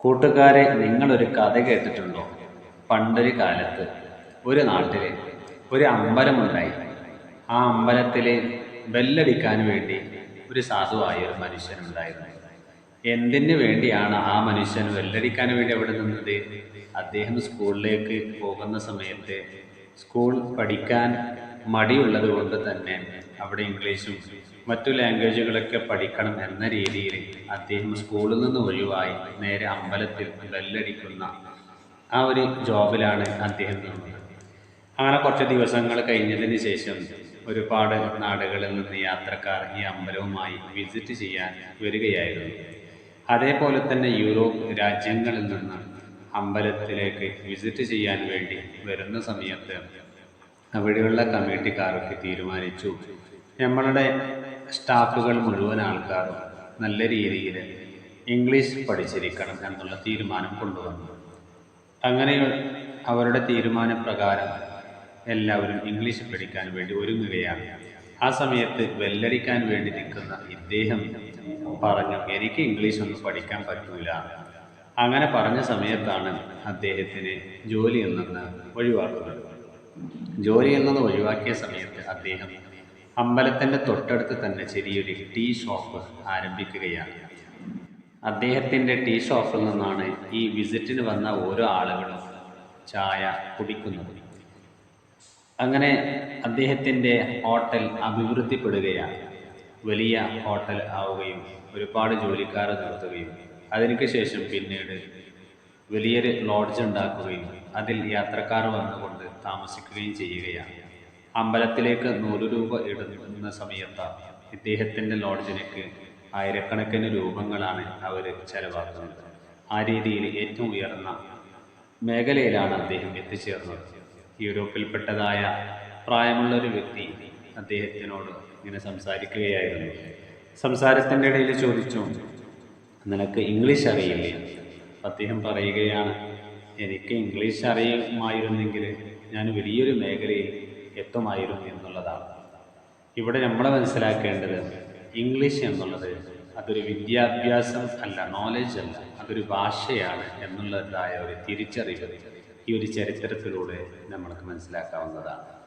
കൂട്ടുകാരെ നിങ്ങളൊരു കഥ കേട്ടിട്ടുണ്ടോ? പണ്ടൊരു കാലത്ത് ഒരു നാട്ടിൽ ഒരു അമ്പലമുണ്ടായി. ആ അമ്പലത്തിൽ ബെല്ലടിക്കാൻ വേണ്ടി ഒരു സാധുവായ ഒരു മനുഷ്യനുണ്ടായിരുന്നു. എന്തിനു വേണ്ടിയാണ് ആ മനുഷ്യൻ ബെല്ലടിക്കാൻ വേണ്ടി അവിടെ നിന്നത്? അദ്ദേഹം സ്കൂളിലേക്ക് പോകുന്ന സമയത്ത് സ്കൂൾ പഠിക്കാൻ മടിയുള്ളത് കൊണ്ട് തന്നെ അവിടെ ഇംഗ്ലീഷും മറ്റു ലാംഗ്വേജുകളൊക്കെ പഠിക്കണം എന്ന രീതിയിൽ അദ്ദേഹം സ്കൂളിൽ നിന്ന് ഒഴിവായി നേരെ അമ്പലത്തിൽ ബെല്ലടിക്കുന്ന ആ ഒരു ജോബിലാണ് അദ്ദേഹം നിന്നത്. അങ്ങനെ കുറച്ച് ദിവസങ്ങൾ കഴിഞ്ഞതിന് ശേഷം ഒരുപാട് നാടുകളിൽ നിന്ന് യാത്രക്കാർ ഈ അമ്പലവുമായി വിസിറ്റ് ചെയ്യാൻ വരികയായിരുന്നു. അതേപോലെ തന്നെ യൂറോപ്പ് രാജ്യങ്ങളിൽ നിന്ന് അമ്പലത്തിലേക്ക് വിസിറ്റ് ചെയ്യാൻ വേണ്ടി വരുന്ന സമയത്ത് അവിടെയുള്ള കമ്മിറ്റിക്കാരൊക്കെ തീരുമാനിച്ചു. നമ്മളുടെ സ്റ്റാഫുകൾ മുഴുവൻ ആൾക്കാരും നല്ല രീതിയിൽ ഇംഗ്ലീഷ് പഠിച്ചിരിക്കണം എന്നുള്ള തീരുമാനം കൊണ്ടുവന്നു. അങ്ങനെ അവരുടെ തീരുമാനപ്രകാരം എല്ലാവരും ഇംഗ്ലീഷ് പഠിക്കാൻ വേണ്ടി ഒരുങ്ങുകയാണ്. ആ സമയത്ത് വെല്ലടിക്കാൻ വേണ്ടി നിൽക്കുന്ന ഇദ്ദേഹം പറഞ്ഞു എനിക്ക് ഇംഗ്ലീഷ് ഒന്നും പഠിക്കാൻ പറ്റൂല. അങ്ങനെ പറഞ്ഞ സമയത്താണ് അദ്ദേഹത്തിന് ജോലിയിൽ നിന്ന് ഒഴിവാക്കുന്നത്. ജോലി നിന്ന് ഒഴിവാക്കിയ സമയത്ത് അദ്ദേഹം അമ്പലത്തിന്റെ തൊട്ടടുത്ത് തന്നെ ചെറിയൊരു ടീ ഷോപ്പ് ആരംഭിക്കുകയാണ്. അദ്ദേഹത്തിന്റെ ടീ ഷോപ്പിൽ നിന്നാണ് ഈ വിസിറ്റിന് വന്ന ഓരോ ആളുകളും ചായ കുടിക്കുന്നത്. അങ്ങനെ അദ്ദേഹത്തിന്റെ ഹോട്ടൽ അഭിവൃദ്ധിപ്പെടുകയാണ്. വലിയ ഹോട്ടൽ ആവുകയും ഒരുപാട് ജോലിക്കാർ നിർത്തുകയും അതിനുശേഷം പിന്നീട് വലിയൊരു ലോഡ്ജ് ഉണ്ടാക്കുകയും അതിൽ യാത്രക്കാർ വന്നുകൊണ്ട് താമസിക്കുകയും ചെയ്യുകയാണ്. അമ്പലത്തിലേക്ക് നൂറ് രൂപ ഇടുന്ന സമയത്ത് ഇദ്ദേഹത്തിന്റെ ലോഡ്ജിലേക്ക് ആയിരക്കണക്കിന് രൂപങ്ങളാണ് അവർ ചെലവാക്കുന്നത്. ആ രീതിയിൽ ഏറ്റവും ഉയർന്ന മേഖലയിലാണ് അദ്ദേഹം എത്തിച്ചേർന്നത്. യൂറോപ്പിൽപ്പെട്ടതായ പ്രായമുള്ള ഒരു വ്യക്തി അദ്ദേഹത്തിനോട് ഇങ്ങനെ സംസാരിക്കുകയായിരുന്നു. സംസാരത്തിന്റെ ഇടയിൽ ചോദിച്ചു നിനക്ക് ഇംഗ്ലീഷ് അറിയില്ലേ? അദ്ദേഹം പറയുകയാണ് എനിക്ക് ഇംഗ്ലീഷ് അറിയുമായിരുന്നെങ്കിൽ ഞാൻ വലിയൊരു മേഖലയിൽ എത്തുമായിരുന്നു എന്നുള്ളതാണ്. ഇവിടെ നമ്മൾ മനസ്സിലാക്കേണ്ടത് ഇംഗ്ലീഷ് എന്നുള്ളത് അതൊരു വിദ്യാഭ്യാസം അല്ല നോളജ് അല്ല അതൊരു ഭാഷയാണ് എന്നുള്ളതായ ഒരു തിരിച്ചറിവ് ഈ ഒരു ചരിത്രത്തിലൂടെ നമ്മൾക്ക് മനസ്സിലാക്കാവുന്നതാണ്.